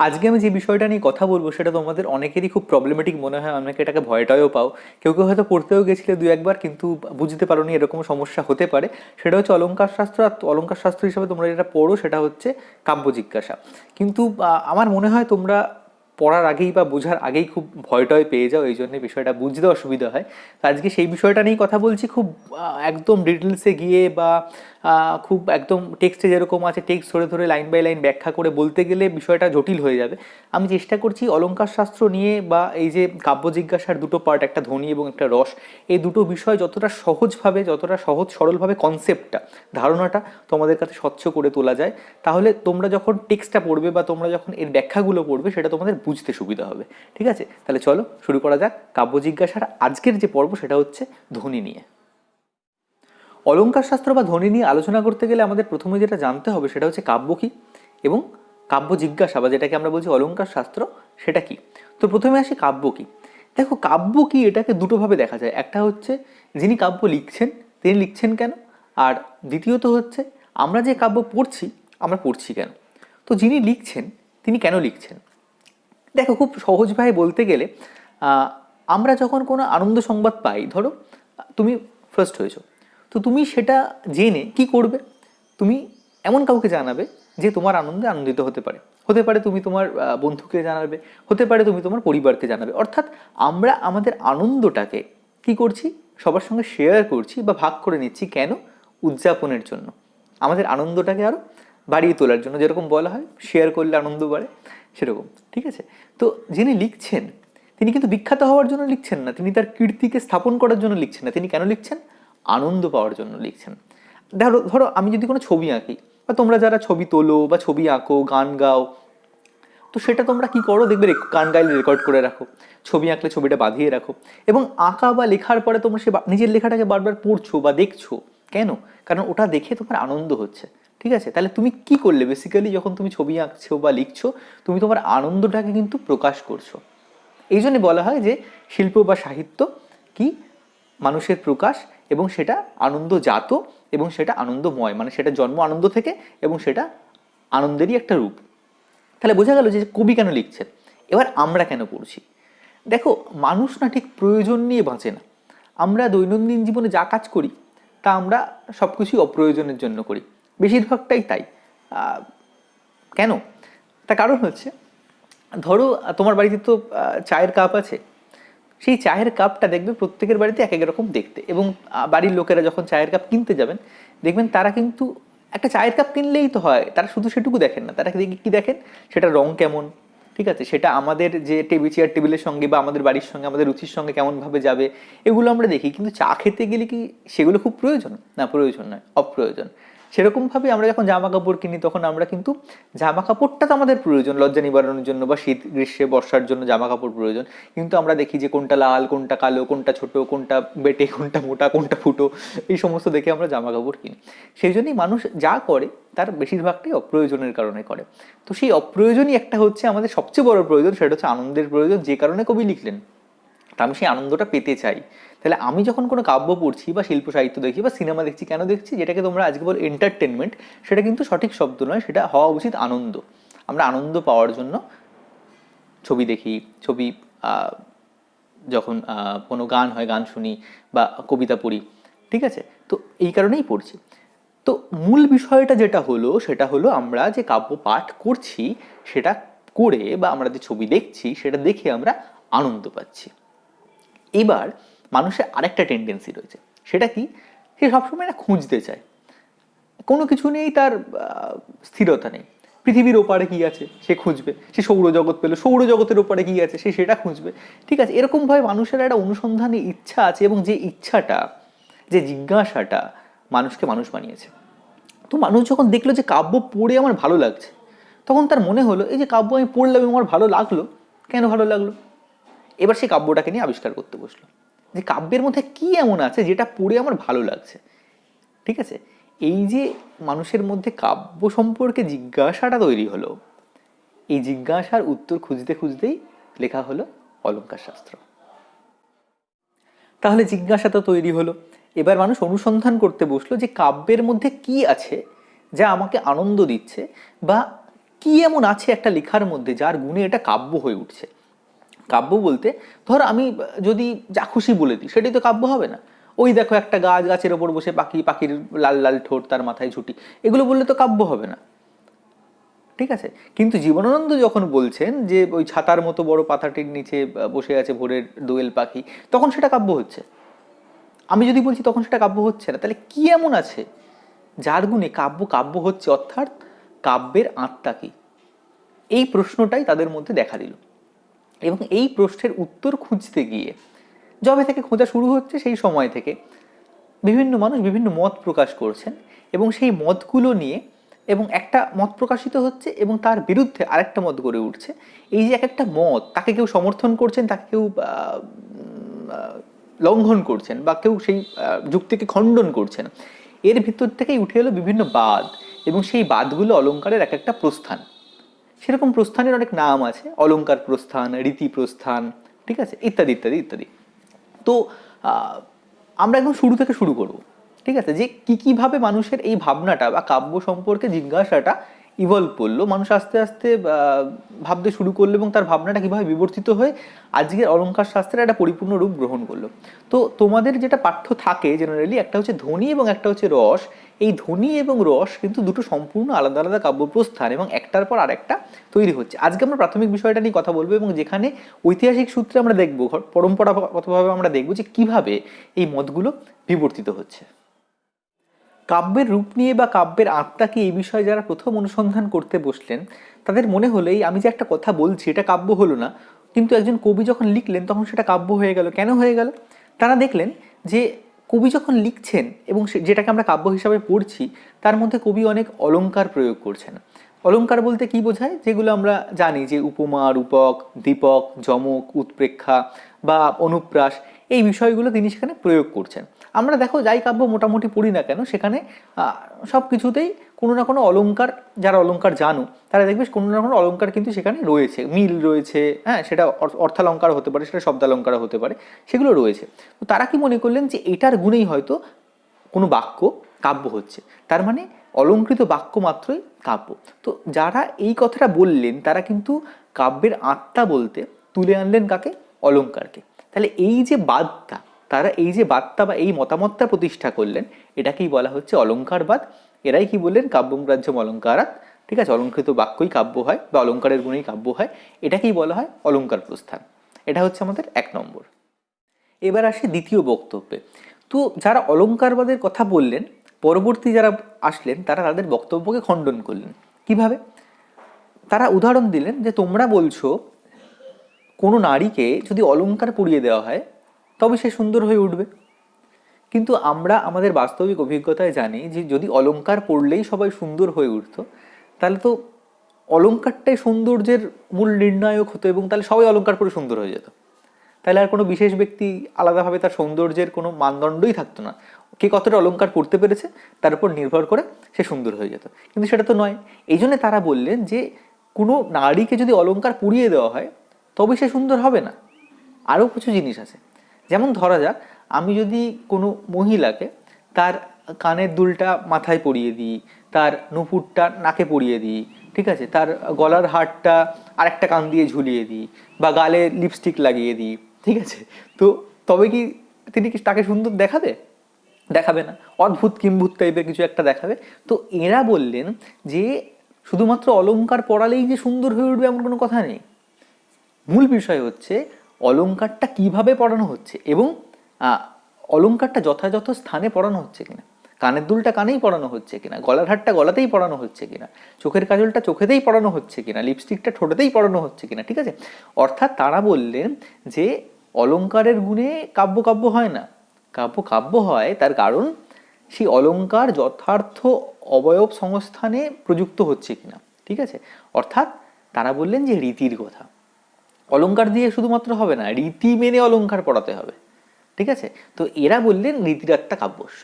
আজকে আমি যে বিষয়টা নিয়ে কথা বলব, সেটা তোমাদের অনেকেরই খুব প্রবলেমেটিক মনে হয়, অনেকে এটাকে ভয়টাও পাও। কেউ কেউ হয়তো পড়তেও গেছিলে দু একবার, কিন্তু বুঝতে পারোনি এরকম সমস্যা হতে পারে। সেটা হচ্ছে অলঙ্কার শাস্ত্র, আর অলঙ্কার শাস্ত্র হিসাবে তোমরা যেটা পড়ো, সেটা হচ্ছে কাব্য জিজ্ঞাসা। কিন্তু আমার মনে হয় তোমরা পড়ার আগেই বা বোঝার আগেই খুব ভয় টয় পেয়ে যাও, এই জন্য বিষয়টা বুঝতে অসুবিধা হয়। আজকে সেই বিষয়টা নিয়েই কথা বলছি, খুব একদম ডিটেলসে গিয়ে বা খুব একদম টেক্সটে যেরকম আছে টেক্সট ধরে ধরে লাইন বাই লাইন ব্যাখ্যা করে বলতে গেলে বিষয়টা জটিল হয়ে যাবে। আমি চেষ্টা করছি অলঙ্কার শাস্ত্র নিয়ে বা এই যে কাব্য জিজ্ঞাসার দুটো পার্ট একটা ধ্বনি এবং একটা রস, এই দুটো বিষয় যতটা সহজভাবে, যতটা সহজ সরলভাবে কনসেপ্টটা ধারণাটা তোমাদের কাছে স্বচ্ছ করে তোলা যায়, তাহলে তোমরা যখন টেক্সটটা পড়বে বা তোমরা যখন এর ব্যাখ্যাগুলো পড়বে, সেটা তোমাদের বুঝতে সুবিধা হবে। ঠিক আছে? তাহলে চলো, শুরু করা যাক। কাব্য জিজ্ঞাসার আজকের যে পর্ব, সেটা হচ্ছে ধ্বনি নিয়ে। অলঙ্কার শাস্ত্র বা ধ্বনি নিয়ে আলোচনা করতে গেলে আমাদের প্রথমে যেটা জানতে হবে সেটা হচ্ছে কাব্য কী এবং কাব্য জিজ্ঞাসা বা যেটাকে আমরা বলছি অলঙ্কার শাস্ত্র সেটা কি? তো প্রথমে আসি কাব্য কী। দেখো, কাব্য কি এটাকে দুটোভাবে দেখা যায়। একটা হচ্ছে যিনি কাব্য লিখছেন, তিনি লিখছেন কেন? আর দ্বিতীয়ত হচ্ছে আমরা যে কাব্য পড়ছি, আমরা পড়ছি কেন? তো যিনি লিখছেন, তিনি কেন লিখছেন? দেখো, খুব সহজভাবে বলতে গেলে আমরা যখন কোনো আনন্দ সংবাদ পাই, ধরো, তুমি ফার্স্ট হয়েছো। তো তুমি সেটা জেনে কি করবে? তুমি এমন কাউকে জানাবে যে তোমার আনন্দে আনন্দিত হতে পারে। হতে পারে তুমি তোমার বন্ধুকে জানাবে, হতে পারে তুমি তোমার পরিবারকে জানাবে। অর্থাৎ আমরা আমাদের আনন্দটাকে কি করছি? সবার সঙ্গে শেয়ার করছি বা ভাগ করে নিচ্ছি কেন? উদযাপনের জন্য। আমাদের আনন্দটাকে আরও বাড়িয়ে তোলার জন্য যেরকম বলা হয় শেয়ার করলে আনন্দ বাড়ে, সেরকম। ঠিক আছে? তো যিনি লিখছেন, তিনি কিন্তু বিখ্যাত হওয়ার জন্য লিখছেন না। তিনি তার কীর্তিকে স্থাপন করার জন্য লিখছেন না। তিনি কেন লিখছেন? আনন্দ পাওয়ার জন্য লিখছেন। ধরো ধরো আমি যদি কোনো ছবি আঁকি, বা তোমরা যারা ছবি তোলো বা ছবি আঁকো, গান গাও, তো সেটা তোমরা কি করো? দেখবে গান গাইলে রেকর্ড করে রাখো। ছবি আঁকলে ছবিটা বাঁধিয়ে রাখো। এবং আঁকা বা লেখার পরে তোমরা সে নিজের লেখাটাকে বারবার পড়ছো বা দেখছ, কেন? কারণ ওটা দেখে তোমার আনন্দ হচ্ছে, ঠিক আছে? তাহলে তুমি কি করলে? বেসিক্যালি যখন তুমি ছবি আঁকছো বা লিখছো, তুমি তোমার আনন্দটাকে কিন্তু প্রকাশ করছ। এই জন্য বলা হয় যে শিল্প বা সাহিত্য কি? মানুষের প্রকাশ এবং সেটা আনন্দজাত এবং সেটা আনন্দময় মানে সেটা জন্ম আনন্দ থেকে এবং সেটা আনন্দেরই একটা রূপ। তাহলে বোঝা গেল যে কবি কেন লিখছেন? এবার আমরা কেন পড়ছি? দেখো, মানুষ না ঠিক প্রয়োজন নিয়ে বাঁচে না। আমরা দৈনন্দিন জীবনে যা কাজ করি, তা আমরা সব কিছুই অপ্রয়োজনের জন্য করি। বেশিরভাগটাই তাই। কেন? তার কারণ হচ্ছে, ধরো, তোমার বাড়িতে তো চায়ের কাপ আছে। সেই চায়ের কাপটা দেখবে প্রত্যেকের বাড়িতে এক এক রকম দেখতে। এবং বাড়ির লোকেরা যখন চায়ের কাপ কিনতে যাবেন, দেখবেন তারা কিন্তু একটা চায়ের কাপ কিনলেই তো হয়, তারা শুধু সেটুকু দেখেন না। তারা কি দেখেন? সেটা রং কেমন? ঠিক আছে? সেটা আমাদের যে টেবিল চেয়ার, টেবিলের সঙ্গে বা আমাদের বাড়ির সঙ্গে, আমাদের রুচির সঙ্গে কেমনভাবে যাবে, এগুলো আমরা দেখি। কিন্তু চা খেতে গেলে কি সেগুলো খুব প্রয়োজন? না, প্রয়োজন নয়, অপ্রয়োজন। সেরকমভাবে আমরা যখন জামা কাপড় কিনি, তখন আমরা কিন্তু জামা কাপড়টা তো আমাদের প্রয়োজন, লজ্জা নিবারণের জন্য বা শীত গ্রীষ্মে বর্ষার জন্য জামা কাপড় প্রয়োজন। কিন্তু আমরা দেখি যে কোনটা লাল, কোনটা কালো, কোনটা ছোট, কোনটা বেটে, কোনটা মোটা, কোনটা ফুটো, এই সমস্ত দেখে আমরা জামা কাপড় কিনি। সেই জন্যই মানুষ যা করে, তার বেশিরভাগটাই অপ্রয়োজনের কারণে করে। তো সেই অপ্রয়োজনই একটা হচ্ছে আমাদের সবচেয়ে বড় প্রয়োজন, সেটা হচ্ছে আনন্দের প্রয়োজন, যে কারণে কবি লিখলেন। তা আমি সেই আনন্দটা পেতে চাই। তাহলে আমি যখন কোনো কাব্য পড়ছি বা শিল্প সাহিত্য দেখি বা সিনেমা দেখছি, কেন দেখছি? যেটাকে তোমরা আজকে বল এন্টারটেনমেন্ট সেটা কিন্তু সঠিক শব্দ নয়, সেটা হওয়া উচিত আনন্দ। আমরা আনন্দ পাওয়ার জন্য ছবি দেখি, ছবি যখন কোনো গান হয়, গান শুনি বা কবিতা পড়ি, ঠিক আছে? তো এই কারণেই পড়ছি। তো মূল বিষয়টা যেটা হলো, সেটা হলো আমরা যে কাব্য পাঠ করছি, সেটা করে বা আমরা যে ছবি দেখছি, সেটা দেখে আমরা আনন্দ পাচ্ছি। এবার মানুষের আরেকটা টেন্ডেন্সি রয়েছে। সেটা কি? সে সবসময় না খুঁজতে চায়। কোনো কিছু নেই তার স্থিরতা নেই। পৃথিবীর ওপারে কি আছে? সে খুঁজবে। সে সৌরজগৎ পেল, সৌরজগতের ওপারে কি আছে? সে সেটা খুঁজবে। ঠিক আছে, এরকমভাবে মানুষের একটা অনুসন্ধানে ইচ্ছা আছে এবং যে ইচ্ছাটা, যে জিজ্ঞাসাটা মানুষকে মানুষ বানিয়েছে। তো মানুষ যখন দেখল যে কাব্য পড়ে আমার ভালো লাগছে, তখন তার মনে হলো, এই যে কাব্য আমি পড়লাম আমার ভালো লাগল, কেন ভালো লাগল? এবার সে কাব্যটাকে নিয়ে আবিষ্কার করতে বসল। যে কাব্যের মধ্যে কি এমন আছে যেটা পড়ে আমার ভালো লাগছে? ঠিক আছে? এই যে মানুষের মধ্যে কাব্য সম্পর্কে জিজ্ঞাসাটা তৈরি হলো, এই জিজ্ঞাসার উত্তর খুঁজতে খুঁজতেই লেখা হলো অলঙ্কার শাস্ত্র। তাহলে জিজ্ঞাসা তো তৈরি হলো। এবার মানুষ অনুসন্ধান করতে বসল যে কাব্যের মধ্যে কি আছে যা আমাকে আনন্দ দিচ্ছে বা কি এমন আছে একটা লেখার মধ্যে যার গুণে এটা কাব্য হয়ে উঠছে। কাব্য বলতে, ধর আমি, যদি যা খুশি বলে দিই, সেটাই তো কাব্য হবে না। ওই দেখো একটা গাছ, গাছের ওপর বসে পাখি, পাখির লাল লাল ঠোঁট, তার মাথায় ঝুটি, এগুলো বললে তো কাব্য হবে না। ঠিক আছে? কিন্তু জীবনানন্দ যখন বলছেন যে, ওই ছাতার মতো বড় পাতাটির নিচে বসে আছে ভোরের দোয়েল পাখি, তখন সেটা কাব্য হচ্ছে। আমি যদি বলছি তখন সেটা কাব্য হচ্ছে না, তাহলে কি এমন আছে? যার গুণে কাব্য কাব্য হচ্ছে অর্থাৎ কাব্যের আত্মা কি? এই প্রশ্নটাই তাদের মধ্যে দেখা দিল। এবং এই প্রশ্নের উত্তর খুঁজতে গিয়ে যবে থেকে খোঁজা শুরু হচ্ছে সেই সময় থেকে বিভিন্ন মানুষ বিভিন্ন মত প্রকাশ করছেন এবং সেই মতগুলো নিয়ে এবং একটা মত প্রকাশিত হচ্ছে এবং তার বিরুদ্ধে আরেকটা মত গড়ে উঠছে। এই যে এক একটা মত তাকে কেউ সমর্থন করছেন, তাকে কেউ লঙ্ঘন করছেন বা কেউ সেই যুক্তিকে খণ্ডন করছেন, এর ভিতর থেকেই উঠে এলো বিভিন্ন বাদ এবং সেই বাদগুলো অলঙ্কারের এক একটা প্রস্থান। সেরকম প্রস্থানের অনেক নাম আছে অলঙ্কার প্রস্থান, রীতি প্রস্থান, ঠিক আছে? ইত্যাদি ইত্যাদি ইত্যাদি। তো আমরা একদম শুরু থেকে শুরু করব, ঠিক আছে? যে কী, কীভাবে মানুষের এই ভাবনাটা বা কাব্য সম্পর্কে জিজ্ঞাসাটা ইভলভ করল, মানুষ আস্তে আস্তে ভাবতে শুরু করল এবং তার ভাবনাটা কীভাবে বিবর্তিত হয়ে আজকের অলংকার শাস্ত্রের একটা পরিপূর্ণ রূপ গ্রহণ করল। তো তোমাদের যেটা পাঠ্য থাকে জেনারেলি একটা হচ্ছে ধ্বনি এবং একটা হচ্ছে রস। এই ধ্বনি এবং রস কিন্তু দুটো সম্পূর্ণ আলাদা আলাদা কাব্যপ্রস্থান এবং একটার পর আরেকটা তৈরি হচ্ছে। আজকে আমরা প্রাথমিক বিষয়টা নিয়ে কথা বলব এবং যেখানে ঐতিহাসিক সূত্রে আমরা দেখব পরম্পরাগতভাবে আমরা দেখব যে কীভাবে এই মতগুলো বিবর্তিত হচ্ছে। কাব্যের রূপ নিয়ে বা কাব্যের আত্মা কি এই বিষয়ে যারা প্রথম অনুসন্ধান করতে বসলেন, তাদের মনে হলো এই আমি যে একটা কথা বলছি এটা কাব্য হলো না। কিন্তু একজন কবি যখন লিখলেন, তখন সেটা কাব্য হয়ে গেল। কেন হয়ে গেল? তারা দেখলেন যে কবি যখন লিখছেন এবং যেটাকে আমরা কাব্য হিসাবে পড়ছি, তার মধ্যে কবি অনেক অলঙ্কার প্রয়োগ করছেন। অলঙ্কার বলতে কি বোঝায়? যেগুলো আমরা জানি যে উপমা, রূপক, দীপক, যমক, উৎপ্রেক্ষা বা অনুপ্রাস, এই বিষয়গুলো তিনি সেখানে প্রয়োগ করছেন। আমরা দেখো যাই কাব্য মোটামুটি পড়ি না কেন, সেখানে সব কিছুতেই কোনো না কোনো অলঙ্কার যারা অলংকার জানো, তারা দেখবে কোনো না কোনো অলংকার কিন্তু সেখানে রয়েছে। মিল রয়েছে হ্যাঁ সেটা অর্থালঙ্কার হতে পারে, সেটা শব্দালঙ্কার হতে পারে, সেগুলো রয়েছে। তো তারা কি মনে করলেন যে এটার গুণেই হয়তো কোনো বাক্য কাব্য হচ্ছে? তার মানে অলঙ্কৃত বাক্য মাত্রই কাব্য। তো যারা এই কথাটা বললেন, তারা কিন্তু কাব্যের আত্মা বলতে তুলে আনলেন কাকে? অলঙ্কারকে তাহলে এই যে বাদটা তারা এই যে বার্তা বা এই মতামতটা প্রতিষ্ঠা করলেন, এটাকেই বলা হচ্ছে অলঙ্কারবাদ। এরাই কি বললেন? কাব্যম অলঙ্কারাত ঠিক আছে? অলঙ্কৃত বাক্যই কাব্য হয় বা অলঙ্কারের গুণেই কাব্য হয়। এটাকেই বলা হয় অলঙ্কার প্রস্থান। এটা হচ্ছে আমাদের এক নম্বর। এবার আসি দ্বিতীয় বক্তব্যে। তো যারা অলঙ্কারবাদের কথা বললেন, পরবর্তী যারা আসলেন, তারা তাদের বক্তব্যকে খণ্ডন করলেন। কীভাবে? তারা উদাহরণ দিলেন যে তোমরা বলছো, কোনো নারীকে যদি অলঙ্কার পরিয়ে দেওয়া হয় তবে সে সুন্দর হয়ে উঠবে। কিন্তু আমরা আমাদের বাস্তবিক অভিজ্ঞতায় জানি যে যদি অলংকার পড়লেই সবাই সুন্দর হয়ে উঠতো, তাহলে তো অলংকারটাই সৌন্দর্যের মূল নির্ণায়ক হতো এবং তাহলে সবাই অলংকার পরে সুন্দর হয়ে যেত। তাহলে আর কোনো বিশেষ ব্যক্তি আলাদাভাবে তার সৌন্দর্যের কোনো মানদণ্ডই থাকতো না। কে কতটা অলংকার পড়তে পেরেছে, তার উপর নির্ভর করে সে সুন্দর হয়ে যেত। কিন্তু সেটা তো নয়। এই জন্য তারা বললেন যে কোনো নারীকে যদি অলংকার পুড়িয়ে দেওয়া হয়, তবে সে সুন্দর হবে না। আরও কিছু জিনিস আছে। যেমন ধরা যাক, আমি যদি কোনো মহিলাকে তার কানের দুলটা মাথায় পরিয়ে দিই, তার নুপুরটা নাকে পরিয়ে দিই, ঠিক আছে, তার গলার হারটা আরেকটা কান দিয়ে ঝুলিয়ে দিই বা গালে লিপস্টিক লাগিয়ে দিই, ঠিক আছে, তো তবে কি তিনি কি তাকে সুন্দর দেখাবে? দেখাবে না, অদ্ভুত কিম্ভূত টাইপের কিছু একটা দেখাবে। তো এরা বললেন যে শুধুমাত্র অলঙ্কার পড়ালেই যে সুন্দর হয়ে উঠবে এমন কোনো কথা নেই। মূল বিষয় হচ্ছে অলংকারটা কীভাবে পড়ানো হচ্ছে এবং আহ, অলংকারটা যথাযথ স্থানে পড়ানো হচ্ছে কিনা? কানের দুলটা কানেই পড়ানো হচ্ছে কিনা? গলার হারটা গলাতেই পড়ানো হচ্ছে কিনা? চোখের কাজলটা চোখেতেই পড়ানো হচ্ছে কিনা? লিপস্টিকটা ঠোঁটেতেই পড়ানো হচ্ছে কিনা? ঠিক আছে? অর্থাৎ তারা বললেন যে অলঙ্কারের গুণে কাব্য কাব্য হয় না। কাব্য কাব্য হয় তার কারণ সেই অলঙ্কার যথার্থ অবয়ব সংস্থানে প্রযুক্ত হচ্ছে কিনা? ঠিক আছে? অর্থাৎ তারা বললেন যে রীতির কথা। অলংকার দিয়ে শুধুমাত্র হবে না, রীতি মেনে অলংকার পড়াতে হবে। ঠিক আছে? তো এরা বললেন রীতির একটা কাব্যস্য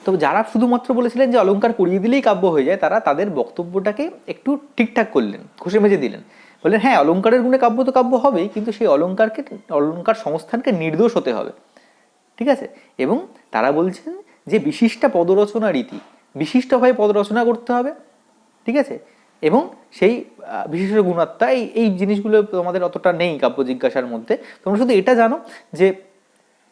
তো যারা শুধুমাত্র বলেছিলেন যে অলঙ্কার পড়িয়ে দিলেই কাব্য হয়ে যায়, তারা তাদের বক্তব্যটাকে একটু ঠিকঠাক করলেন, ঘষে মেজে দিলেন। বললেন হ্যাঁ অলংকারের গুণে কাব্য তো কাব্য হবেই, কিন্তু সেই অলংকারকে অলংকার সংস্থানকে নির্দোষ হতে হবে। ঠিক আছে? এবং তারা বলছেন যে বিশিষ্ট পদরচনা রীতি বিশিষ্টভাবে পদরচনা করতে হবে। ঠিক আছে? এবং সেই বিশেষ গুণাত্মা এই এই জিনিসগুলো তোমাদের অতটা নেই কাব্য জিজ্ঞাসার মধ্যে। তোমরা শুধু এটা জানো যে,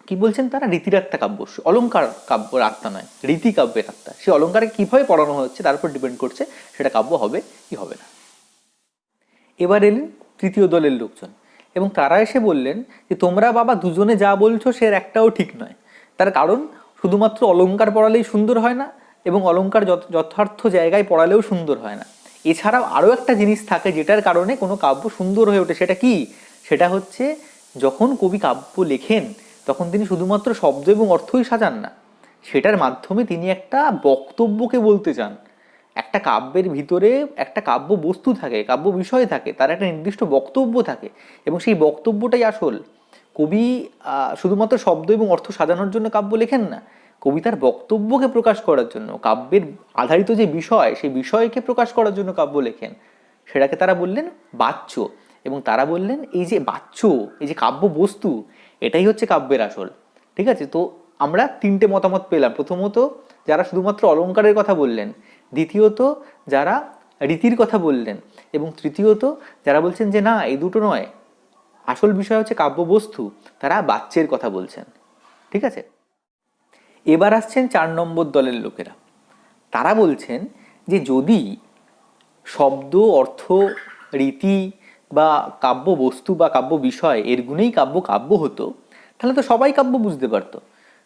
কি বলছেন তারা? রীতিরাত্মা কাব্য। অলঙ্কার কাব্যের আত্মা নয়, রীতি কাব্যের আত্মা। সেই অলঙ্কারে কীভাবে পড়ানো হচ্ছে, তার উপর ডিপেন্ড করছে, সেটা কাব্য হবে কি হবে না। এবার এলেন তৃতীয় দলের লোকজন, এবং তারা এসে বললেন যে, তোমরা বাবা দুজনে যা বলছো, সে একটাও ঠিক নয়। তার কারণ, শুধুমাত্র অলঙ্কার পড়ালেই সুন্দর হয় না, এবং অলংকার যথ- যথার্থ জায়গায় পড়ালেও সুন্দর হয় না। এছাড়াও আরও একটা জিনিস থাকে যেটার কারণে কোনো কাব্য সুন্দর হয়ে ওঠে, সেটা কি? সেটা হচ্ছে যখন কবি কাব্য লেখেন, তখন তিনি শুধুমাত্র শব্দ এবং অর্থই সাজান না, সেটার মাধ্যমে তিনি একটা বক্তব্যকে বলতে চান। একটা কাব্যের ভিতরে একটা কাব্য বস্তু থাকে, কাব্য বিষয় থাকে, তার একটা নির্দিষ্ট বক্তব্য থাকে এবং সেই বক্তব্যটাই আসল। কবি শুধুমাত্র শব্দ এবং অর্থ সাজানোর জন্য কাব্য লেখেন না কবিতার বক্তব্যকে প্রকাশ করার জন্য, কাব্যের আধারিত যে বিষয়, সেই বিষয়কে প্রকাশ করার জন্য কাব্য লেখেন। সেটাকে তারা বললেন বাচ্য এবং তারা বললেন এই যে বাচ্য, এই যে কাব্য বস্তু, এটাই হচ্ছে কাব্যের আসল। ঠিক আছে? তো আমরা তিনটে মতামত পেলাম। প্রথমত, যারা শুধুমাত্র অলংকারের কথা বললেন। দ্বিতীয়ত, যারা রীতির কথা বললেন। এবং তৃতীয়ত, যারা বলছেন যে না, এই দুটো নয়। আসল বিষয় হচ্ছে কাব্যবস্তু, তারা বাচ্চের কথা বলছেন। ঠিক আছে? এবার আসছেন চার নম্বর দলের লোকেরা। তারা বলছেন যে যদি শব্দ, অর্থ, রীতি বা কাব্য বস্তু বা কাব্য বিষয় এর গুণেই কাব্য কাব্য হতো, তাহলে তো সবাই কাব্য বুঝতে পারতো।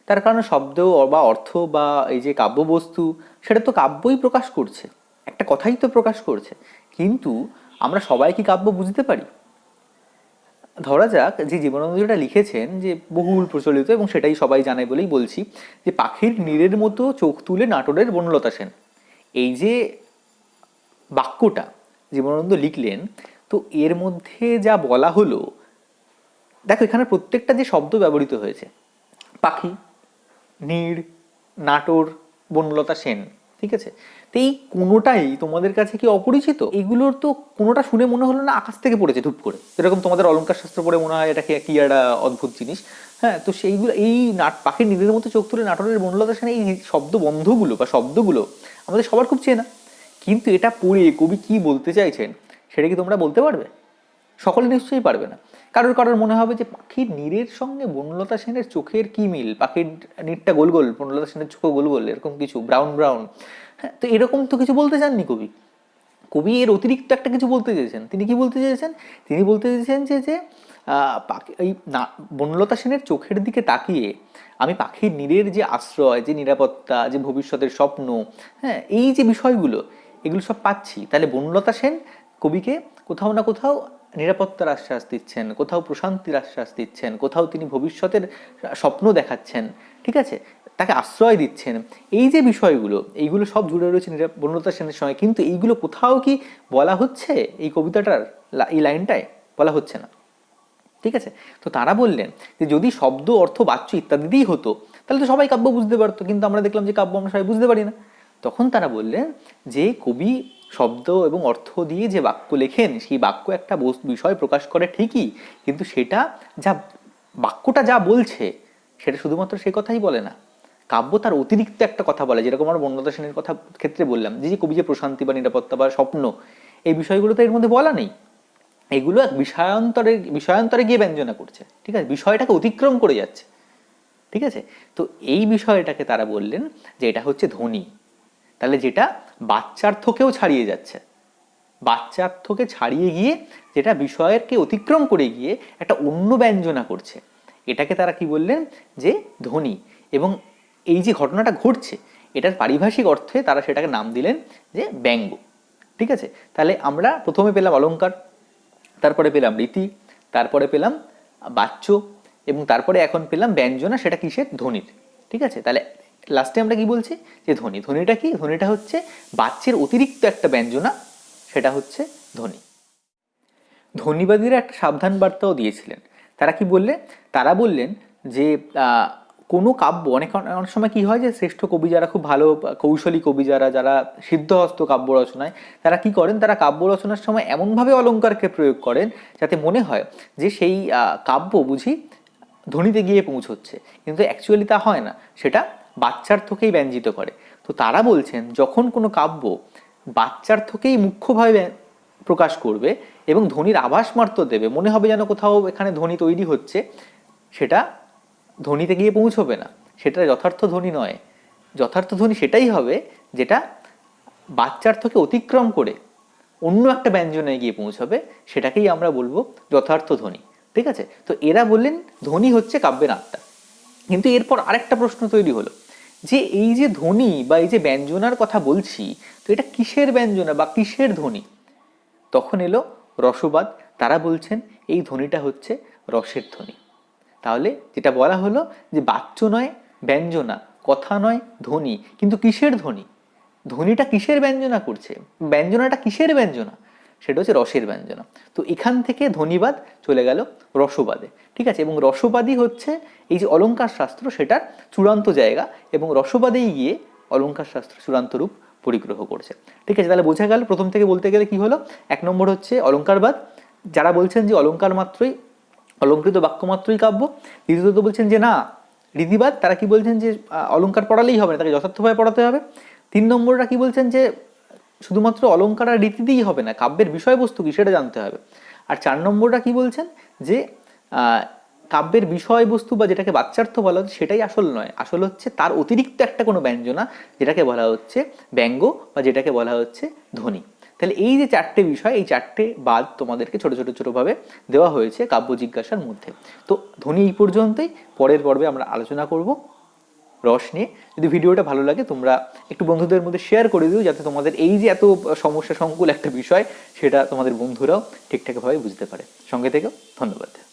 তার কারণে শব্দ বা অর্থ বা এই যে কাব্য বস্তু, সেটা তো কাব্যই প্রকাশ করছে। একটা কথাই তো প্রকাশ করছে। কিন্তু আমরা সবাই কি কাব্য বুঝতে পারি? ধরা যাক যে জীবনানন্দ যেটা লিখেছেন যে বহুল প্রচলিত এবং সেটাই সবাই জানে বলেই বলছি, যে পাখির নীরের মতো চোখ তুলে নাটোরের বনলতা সেন। এই যে বাক্যটা জীবনানন্দ লিখলেন, তো এর মধ্যে যা বলা হলো, দেখো এখানে প্রত্যেকটা যে শব্দ ব্যবহৃত হয়েছে, পাখি নীড় নাটোর, বনলতা সেন ঠিক আছে? তো এই কোনোটাই তোমাদের কাছে কি অপরিচিত? এগুলোর তো কোনোটা শুনে মনে হলো না, আকাশ থেকে পড়েছে ধূপ করে। যেরকম তোমাদের অলঙ্কার শাস্ত্র পড়ে মনে হয় এটা কি কি একটা অদ্ভুত জিনিস। হ্যাঁ তো সেইগুলো, এই নাট, পাখির নীলের মতো চোখ তুলে নাটোরের বনলতা সেন এই শব্দ বন্ধগুলো বা শব্দগুলো আমাদের সবার খুব চেনা। কিন্তু এটা পড়ে কবি কি বলতে চাইছেন, সেটা কি তোমরা বলতে পারবে? সকলে নিশ্চয়ই পারবে না। কারোর কারোর মনে হবে যে পাখির নীরের সঙ্গে বনলতা সেনের চোখের কি মিল? পাখির নীরটা গোল গোল, বনলতা সেনের চোখও গোল গোল, এরকম কিছু ব্রাউন ব্রাউন হ্যাঁ তো এরকম তো কিছু বলতে চাননি কবি? কবি এর অতিরিক্ত একটা কিছু বলতে চেয়েছেন। তিনি কি বলতে চেয়েছেন? তিনি বলতে চেয়েছেন যে যে পাখি, এই না, বনলতা সেনের চোখের দিকে তাকিয়ে আমি পাখির নীরের যে আশ্রয়, যে নিরাপত্তা, যে ভবিষ্যতের স্বপ্ন হ্যাঁ এই যে বিষয়গুলো, এগুলো সব পাচ্ছি। তাহলে বনলতা সেন কবিকে কোথাও না কোথাও নিরাপত্তার আশ্বাস দিচ্ছেন, কোথাও প্রশান্তির আশ্বাস দিচ্ছেন, কোথাও তিনি ভবিষ্যতের স্বপ্ন দেখাচ্ছেন, ঠিক আছে? তাকে আশ্রয় দিচ্ছেন। এই যে বিষয়গুলো, এইগুলো সব জুড়ে রয়েছে নিরা- বনলতা সেনের সঙ্গে, কিন্তু এইগুলো কোথাও কি বলা হচ্ছে? এই কবিতাটার এই লাইনটায় বলা হচ্ছে না। ঠিক আছে? তো তারা বললেন যে, যদি শব্দ, অর্থ বাচ্য ইত্যাদিতেই হতো, তাহলে তো সবাই কাব্য বুঝতে পারতো, কিন্তু আমরা দেখলাম যে কাব্য আমরা সবাই বুঝতে পারি না। তখন তারা বললেন যে, কবি শব্দ এবং অর্থ দিয়ে যে বাক্য লেখেন, সেই বাক্য একটা বিষয় প্রকাশ করে ঠিকই, কিন্তু সেটা যা বাক্যটা যা বলছে, সেটা শুধুমাত্র সেই কথাই বলে না। কাব্য তার অতিরিক্ত একটা কথা বলে, যেরকম আমরা বন্যতা সেনের কথা ক্ষেত্রে বললাম, যে যে কবি যে প্রশান্তি বা নিরাপত্তা বা স্বপ্ন, এই বিষয়গুলো তো এর মধ্যে বলা নেই। এগুলো এক বিষয়ান্তরে বিষয়ান্তরে গিয়ে ব্যঞ্জনা করছে, ঠিক আছে? বিষয়টাকে অতিক্রম করে যাচ্ছে, ঠিক আছে? তো এই বিষয়টাকে তারা বললেন যে এটা হচ্ছে ধ্বনি। তাহলে যেটা বাচ্চার্থকেও ছাড়িয়ে যাচ্ছে। বাচ্চার্থকে ছাড়িয়ে গিয়ে যেটা বিষয়েরকে অতিক্রম করে গিয়ে একটা অন্য ব্যঞ্জনা করছে। এটাকে তারা কি বললেন? যে ধ্বনি। এবং এই যে ঘটনাটা ঘটছে, এটার পারিভাষিক অর্থে তারা সেটাকে নাম দিলেন যে ব্যঙ্গ। ঠিক আছে? তাহলে আমরা প্রথমে পেলাম অলঙ্কার, তারপরে পেলাম রীতি, তারপরে পেলাম বাচ্য, এবং তারপরে এখন পেলাম ব্যঞ্জনা, সেটা কিসের? ধ্বনির। ঠিক আছে? তাহলে লাস্টে আমরা কি বলছি? যে ধ্বনি। ধ্বনিটা কি? ধ্বনিটা হচ্ছে বাচ্যের অতিরিক্ত একটা ব্যঞ্জনা, সেটা হচ্ছে ধ্বনি। ধ্বনিবাদীরা একটা সাবধান বার্তাও দিয়েছিলেন। তারা কি বললেন? তারা বললেন যে কোনো কাব্য, অনেক অনেক সময় কি হয় যে, শ্রেষ্ঠ কবি যারা খুব ভালো, কৌশলী কবি যারা যারা সিদ্ধহস্ত কাব্য রচনায়, তারা কি করেন? তারা কাব্য রচনার সময় এমনভাবে অলংকারকে প্রয়োগ করেন যাতে মনে হয় যে, সেই কাব্য বুঝি ধ্বনিতে গিয়ে পৌঁছচ্ছে। কিন্তু অ্যাকচুয়ালি তা হয় না। সেটা বাচ্চার থেকেই ব্যঞ্জিত করে। তো তারা বলছেন, যখন কোনো কাব্য বাচ্চার্থকেই মুখ্যভাবে প্রকাশ করবে এবং ধ্বনির আভাস মাত্র দেবে, মনে হবে যেন কোথাও এখানে ধ্বনি তৈরি হচ্ছে, সেটা ধ্বনিতে গিয়ে পৌঁছবে না। সেটা যথার্থ ধ্বনি নয়। যথার্থ ধ্বনি সেটাই হবে যেটা বাচ্চার্থকে অতিক্রম করে অন্য একটা ব্যঞ্জনে গিয়ে পৌঁছবে, সেটাকেই আমরা বলব যথার্থ ধ্বনি। ঠিক আছে? তো এরা বললেন, ধ্বনি হচ্ছে কাব্যের আত্মা। কিন্তু এরপর আরেকটা প্রশ্ন তৈরি হলো। যে এই যে ধ্বনি বা এই যে ব্যঞ্জনার কথা বলছি, তো এটা কিসের ব্যঞ্জনা বা কিসের ধ্বনি তখন এলো রসবাদ। তারা বলছেন, এই ধ্বনিটা হচ্ছে রসের ধ্বনি তাহলে যেটা বলা হলো যে বাচ্য নয়, ব্যঞ্জনা। কথা নয় ধ্বনি কিন্তু কিসের ধ্বনি ধ্বনিটা কিসের ব্যঞ্জনা করছে? ব্যঞ্জনাটা কিসের ব্যঞ্জনা? সেটা হচ্ছে রসের ব্যঞ্জনা। তো এখান থেকে ধ্বনিবাদ চলে গেল রসবাদে, ঠিক আছে? এবং রসবাদই হচ্ছে এই যে অলঙ্কার শাস্ত্র সেটার চূড়ান্ত জায়গা এবং রসবাদেই গিয়ে অলঙ্কার শাস্ত্র চূড়ান্ত রূপ পরিগ্রহ করছে। ঠিক আছে? তাহলে বোঝা গেল প্রথম থেকে বলতে গেলে কি হলো? এক নম্বর হচ্ছে অলঙ্কারবাদ। যারা বলছেন যে অলঙ্কার মাত্রই, অলঙ্কৃত বাক্য মাত্রই কাব্য, দ্বিতীয়ত বলছেন যে না, রীতিবাদ, তারা কি বলছেন যে অলঙ্কার পড়ালেই হবে না, তাকে যথার্থভাবে পড়াতে হবে। তিন নম্বররা কি বলছেন যে শুধুমাত্র অলঙ্কার আর রীতি দিয়েই হবে না, কাব্যের বিষয়বস্তু কি সেটা জানতে হবে। আর চার নম্বরটা কি বলছেন? যে কাব্যের বিষয়বস্তু বা যেটাকে বাচ্চার্থ বলা হচ্ছে সেটাই আসল নয়। আসল হচ্ছে তার অতিরিক্ত একটা কোনো ব্যঞ্জনা যেটাকে বলা হচ্ছে ব্যঙ্গ বা যেটাকে বলা হচ্ছে ধ্বনি। তাহলে এই যে চারটে বিষয়, এই চারটে বাদ তোমাদেরকে ছোট ছোট ছোটোভাবে দেওয়া হয়েছে কাব্য জিজ্ঞাসার মধ্যে। তো ধ্বনি এই পর্যন্তই, পরের পর্বে আমরা আলোচনা করব। রস নিয়ে। যদি ভিডিওটা ভালো লাগে, তোমরা একটু বন্ধুদের মধ্যে শেয়ার করে দিও, যাতে তোমাদের এই যে এত সমস্যা সংকুল একটা বিষয়, সেটা তোমাদের বন্ধুরাও ঠিকঠাকভাবে বুঝতে পারে। সঙ্গে থেকেও ধন্যবাদ।